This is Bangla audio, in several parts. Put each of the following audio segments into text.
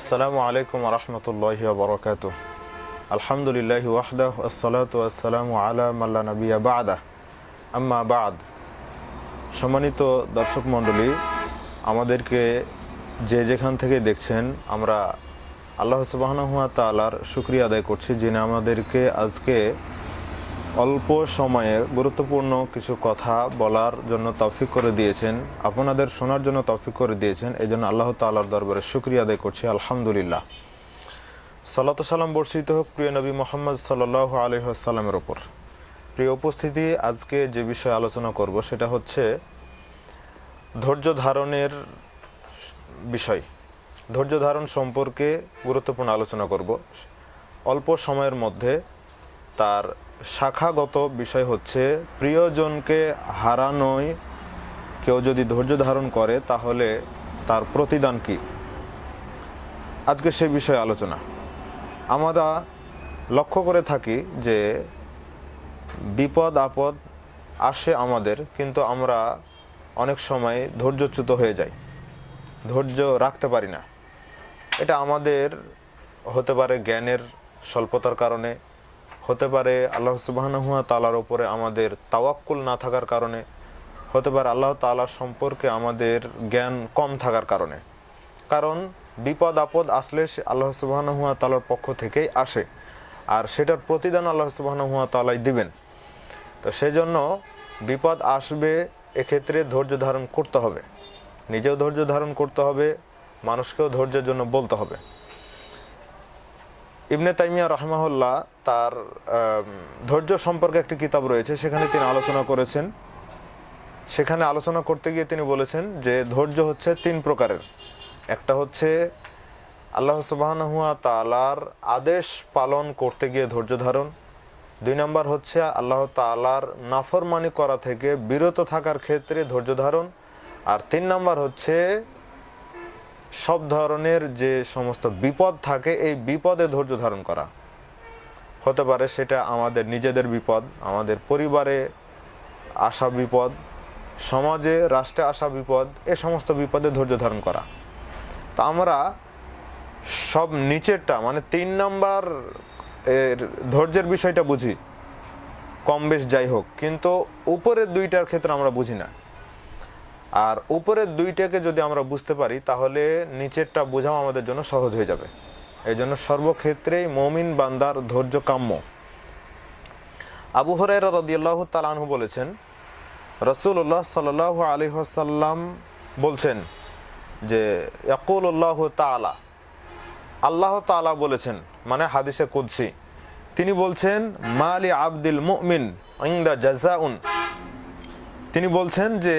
আসসালামু আলাইকুম রহমতুল্লাহ বরকাত আলহামদুলিল্লাহ ওয়াহদাহ আসসালাতু আসসালামু আলা মাল্লা নবিয়া বাদা আম্মা বাদ। সম্মানিত দর্শক মণ্ডলী, আমাদেরকে যে যেখান থেকে দেখছেন, আমরা আল্লাহ সুবাহনহুয়া তালার শুক্রিয়া আদায় করছি যিনি আমাদেরকে আজকে অল্প সময়ে গুরুত্বপূর্ণ কিছু কথা বলার জন্য তফিক করে দিয়েছেন, আপনাদের শোনার জন্য তফিক করে দিয়েছেন এই জন্য আল্লাহ তাল্লাহর দরবারে শুক্রিয়া আদায় করছি, আলহামদুলিল্লাহ। সাল্লাত সাল্লাম বর্ষিত হোক প্রিয় নবী মোহাম্মদ সাল্লাহ আলহামের ওপর প্রিয় উপস্থিতি, আজকে যে বিষয়ে আলোচনা করব সেটা হচ্ছে ধৈর্য ধারণের বিষয়। ধৈর্য ধারণ সম্পর্কে গুরুত্বপূর্ণ আলোচনা করব। অল্প সময়ের মধ্যে তার শাখাগত বিষয় হচ্ছে, প্রিয়জনকে হারানোয় কেউ যদি ধৈর্য ধারণ করে, তাহলে তার প্রতিদান কি? আজকে সে বিষয়ে আলোচনা। আমরা লক্ষ্য করে থাকি যে বিপদ আপদ আসে আমাদের, কিন্তু আমরা অনেক সময় ধৈর্যচ্যুত হয়ে যাই। ধৈর্য রাখতে পারি না। এটা আমাদের হতে পারে জ্ঞানের স্বল্পতার কারণে হতে পারে আল্লাহ সুবাহানহুয়া তালার ওপরে আমাদের তাওয়াক্কুল না থাকার কারণে, হতে পারে আল্লাহ তালার সম্পর্কে আমাদের জ্ঞান কম থাকার কারণে। কারণ বিপদ আপদ আসলে সে আল্লাহ সুবাহানহুয়া তালার পক্ষ থেকেই আসে, আর সেটার প্রতিদান আল্লাহ সুবাহানহুয়া তালাই দিবেন। তো সেজন্য বিপদ আসবে এক্ষেত্রে ধৈর্য ধারণ করতে হবে। নিজেও ধৈর্য ধারণ করতে হবে, মানুষকেও ধৈর্যের জন্য বলতে হবে। ইবনে তাইমিয়া রহমাহুল্লাহ তার ধৈর্য সম্পর্কে একটি কিতাব রয়েছে, সেখানে তিনি আলোচনা করেছেন। সেখানে আলোচনা করতে গিয়ে তিনি বলেছেন যে ধৈর্য হচ্ছে তিন প্রকারের। একটা হচ্ছে আল্লাহ সুবাহানহুয়া তালার আদেশ পালন করতে গিয়ে ধৈর্য ধারণ। দুই নম্বর হচ্ছে আল্লাহ তালার নাফরমানি করা থেকে বিরত থাকার ক্ষেত্রে ধৈর্য ধারণ। আর তিন নম্বর হচ্ছে সব ধরনের যে সমস্ত বিপদ থাকে, এই বিপদে ধৈর্য ধারণ করা। হতে পারে সেটা আমাদের নিজেদের বিপদ, আমাদের পরিবারে আসা বিপদ, সমাজে, রাষ্ট্রে আসা বিপদ, এ সমস্ত বিপদে ধৈর্য ধারণ করা। তা আমরা সব নিচেরটা মানে তিন নাম্বার এর ধৈর্যের বিষয়টা বুঝি, কম বেশ যাই হোক, কিন্তু উপরের দুইটার ক্ষেত্রে আমরা বুঝি না। আর উপরের দুইটাকে যদি আমরা বুঝতে পারি, তাহলে নিচেরটা বোঝাও আমাদের জন্য সহজ হয়ে যাবে। এই জন্য সর্বক্ষেত্রেই মমিন বান্দার ধৈর্য কাম্য। আবু হরাইরা রদিয়াল্লাহ তালানহু বলেছেন রসুল্লাহ সাল আলী সাল্লাম বলছেন যে ইয়াকুল্লাহ তালা আল্লাহ তালা বলেছেন মানে হাদিসে কুদ্সি। তিনি বলছেন, মালি আব্দুল মুমিন ইংদা জাজাউন তিনি বলছেন যে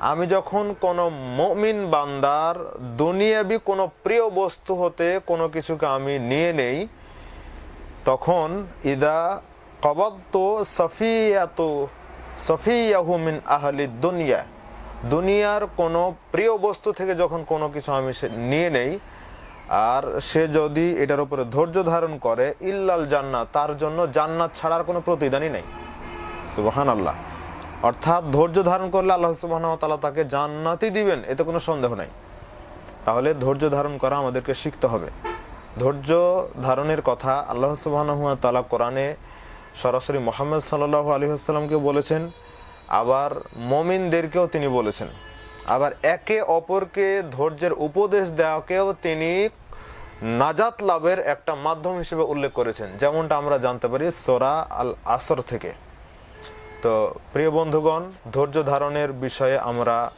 আমি যখন কোনো মমিন বান্দার দুনিয়াবি কোনো প্রিয় বস্তু হতে কোনো কিছুকে আমি নিয়ে নেই, তখন ইদা কবদ্দ সফিয়াত, সফিয়াহু মিন আহলি দুনিয়া। দুনিয়ার কোনো প্রিয় বস্তু থেকে যখন কোনো কিছু আমি সে নিয়ে নেই, আর সে যদি এটার উপরে ধৈর্য ধারণ করে, ইল্লাল জান্নাত, তার জন্য জান্নাত ছাড়ার কোনো প্রতিদানই নেই। সুবাহান আল্লাহ অর্থাৎ ধৈর্য ধারণ করলে আল্লাহ সুবাহ তালা তাকে জান্নাতই দিবেন, এতে কোনো সন্দেহ নাই। তাহলে ধৈর্য ধারণ করা আমাদেরকে শিখতে হবে। ধৈর্য ধারণের কথা আল্লাহ সুবাহ তালা কোরআনে সরাসরি মোহাম্মদ সাল্লাহ আলী আসসালামকে বলেছেন, আবার মমিনদেরকেও তিনি বলেছেন। আবার একে অপরকে ধৈর্যের উপদেশ দেওয়াকেও তিনি নাজাত লাভের একটা মাধ্যম হিসেবে উল্লেখ করেছেন। যেমনটা আমরা জানতে পারি সোরা আল আসর থেকে। তো প্রিয় বন্ধুগণ, ধৈর্য ধারণের বিষয়ে আমরা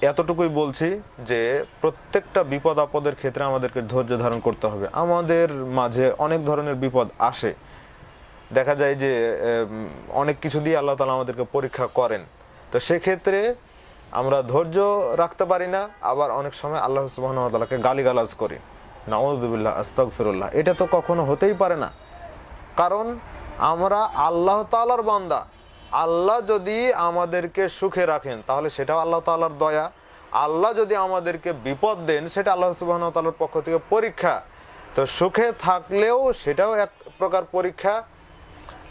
এতটুকুই বলছি যে প্রত্যেকটা বিপদ আপদের ক্ষেত্রে আমাদেরকে ধৈর্য ধারণ করতে হবে। আমাদের মাঝে অনেক ধরনের বিপদ আসে। দেখা যায় যে অনেক কিছু দিয়ে আল্লাহ তালা আমাদেরকে পরীক্ষা করেন। তো সেক্ষেত্রে আমরা ধৈর্য রাখতে পারি না, আবার অনেক সময় আল্লাহ সুবাহকে গালিগালাজ করি। নাউজুবিল্লাহ আস্তগফিরুল্লাহ। এটা তো কখনো হতেই পারে না। কারণ আমরা আল্লাহ তালার বান্দা। আল্লাহ যদি আমাদেরকে সুখে রাখেন, তাহলে সেটাও আল্লাহ তালার দয়া। আল্লাহ যদি আমাদেরকে বিপদ দেন, সেটা আল্লাহ সুবাহ তালার পক্ষ থেকে পরীক্ষা। তো সুখে থাকলেও সেটাও এক প্রকার পরীক্ষা।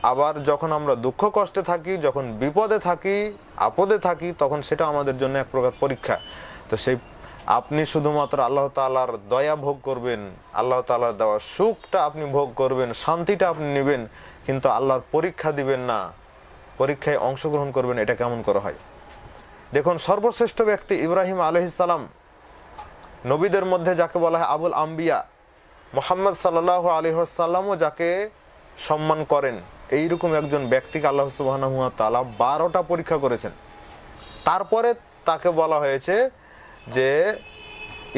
আবার যখন আমরা দুঃখ কষ্টে থাকি, যখন বিপদে থাকি, আপদে থাকি, তখন সেটা আমাদের জন্য এক প্রকার পরীক্ষা। তো সেই আপনি শুধুমাত্র আল্লাহ তাআলার দয়া ভোগ করবেন, আল্লাহ তালার দেওয়া সুখটা আপনি ভোগ করবেন, শান্তিটা আপনি নেবেন, কিন্তু আল্লাহর পরীক্ষা দিবেন না। পরীক্ষায় অংশগ্রহণ করবেন, এটা কেমন করা হয়? দেখুন, সর্বশ্রেষ্ঠ ব্যক্তি ইব্রাহিম আলহিসাল্লাম নবীদের মধ্যে যাকে বলা হয় আবুল আম্বিয়া, মোহাম্মদ সাল্লাহ আলী সাল্লামও যাকে সম্মান করেন, এইরকম একজন ব্যক্তিকে আল্লাহ সুবাহ তালা বারোটা পরীক্ষা করেছেন। তারপরে তাকে বলা হয়েছে যে,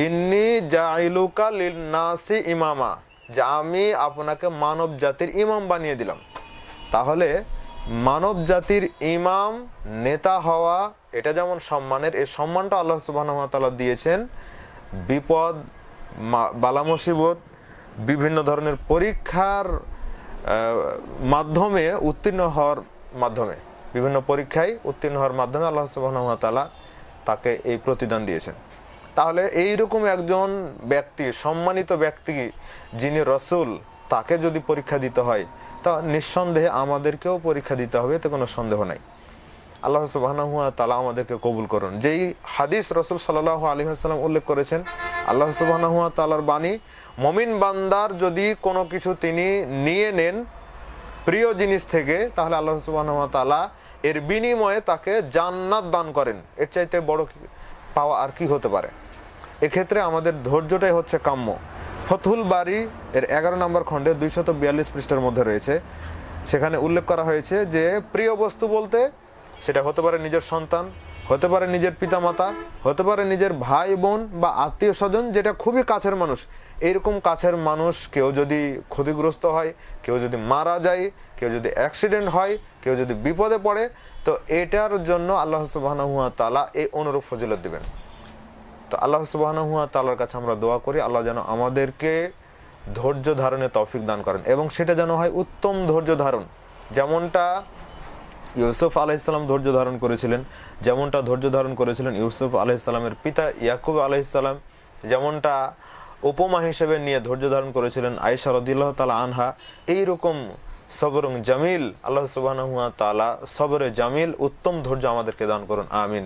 ইন্নি জাইলুকা লিল নাসি ইমামা যে আমি আপনাকে মানব জাতির ইমাম বানিয়ে দিলাম। তাহলে মানব জাতির ইমাম, নেতা হওয়া, এটা যেমন সম্মানের এই সম্মানটা আল্লাহ সুবাহ দিয়েছেন। বিপদ বালা মুসিবত, বিভিন্ন ধরনের পরীক্ষার মাধ্যমে উত্তীর্ণ হওয়ার মাধ্যমে, বিভিন্ন পরীক্ষায় উত্তীর্ণ হওয়ার মাধ্যমে আল্লাহ সুবাহ তালা তাকে এই প্রতিদান দিয়েছেন। তাহলে এই রকম একজন ব্যক্তি, সম্মানিত ব্যক্তি যিনি রসুল, তাকে যদি পরীক্ষা দিতে হয় তা নিঃসন্দেহে আমাদেরকেও পরীক্ষা দিতে হবে, এতে কোনো সন্দেহ নাই। আল্লাহ সুবাহ তালা আমাদেরকে কবুল করুন। যেই হাদিস রসুল সাল্লাহ আলী আসসালাম উল্লেখ করেছেন, আল্লাহ সুবাহ তালার বাণী, মমিন বান্দার যদি কোনো কিছু তিনি নিয়ে নেন প্রিয় জিনিস থেকে, তাহলে আল্লাহ সুবাহ তালা এর বিনিময়ে তাকে জান্নাত দান করেন। এর চাইতে বড় পাওয়া আর কি হতে পারে? এক্ষেত্রে আমাদের ধৈর্যটাই হচ্ছে কাম্য। ফতুল বাড়ি এর এগারো নম্বর খণ্ডে দুইশত বিয়াল্লিশ পৃষ্ঠার মধ্যে রয়েছে। সেখানে উল্লেখ করা হয়েছে যে, প্রিয় বস্তু বলতে সেটা হতে পারে নিজের সন্তান, হতে পারে নিজের পিতামাতা, হতে পারে নিজের ভাই, বোন বা আত্মীয় স্বজন, যেটা খুবই কাছের মানুষ। এইরকম কাছের মানুষ কেউ যদি ক্ষতিগ্রস্ত হয়, কেউ যদি মারা যায়, কেউ যদি অ্যাক্সিডেন্ট হয়, কেউ যদি বিপদে পড়ে, তো এটার জন্য আল্লাহ সুবাহ তালা এই অনুরূপ ফজিলত দিবেন। তো আল্লাহ সুবাহ তালার কাছে আমরা দোয়া করি, আল্লাহ যেন আমাদেরকে ধৈর্য ধারণে তৌফিক দান করেন এবং সেটা যেন হয় উত্তম ধৈর্য ধারণ। যেমনটা ইউসুফ আলাইসাল্লাম ধৈর্য ধারণ করেছিলেন, যেমনটা ধৈর্য ধারণ করেছিলেন ইউসুফ আলাইসাল্লামের পিতা ইয়াকুব আলাইসাল্লাম যেমনটা উপমা হিসেবে নিয়ে ধৈর্য ধারণ করেছিলেন আয়েশা রদিল্লাহ তালা আনহা এই রকম সবরং জামিল, আল্লাহ সুবাহ তালা সবরে জামিল, উত্তম ধৈর্য আমাদেরকে দান করুন, আমিন।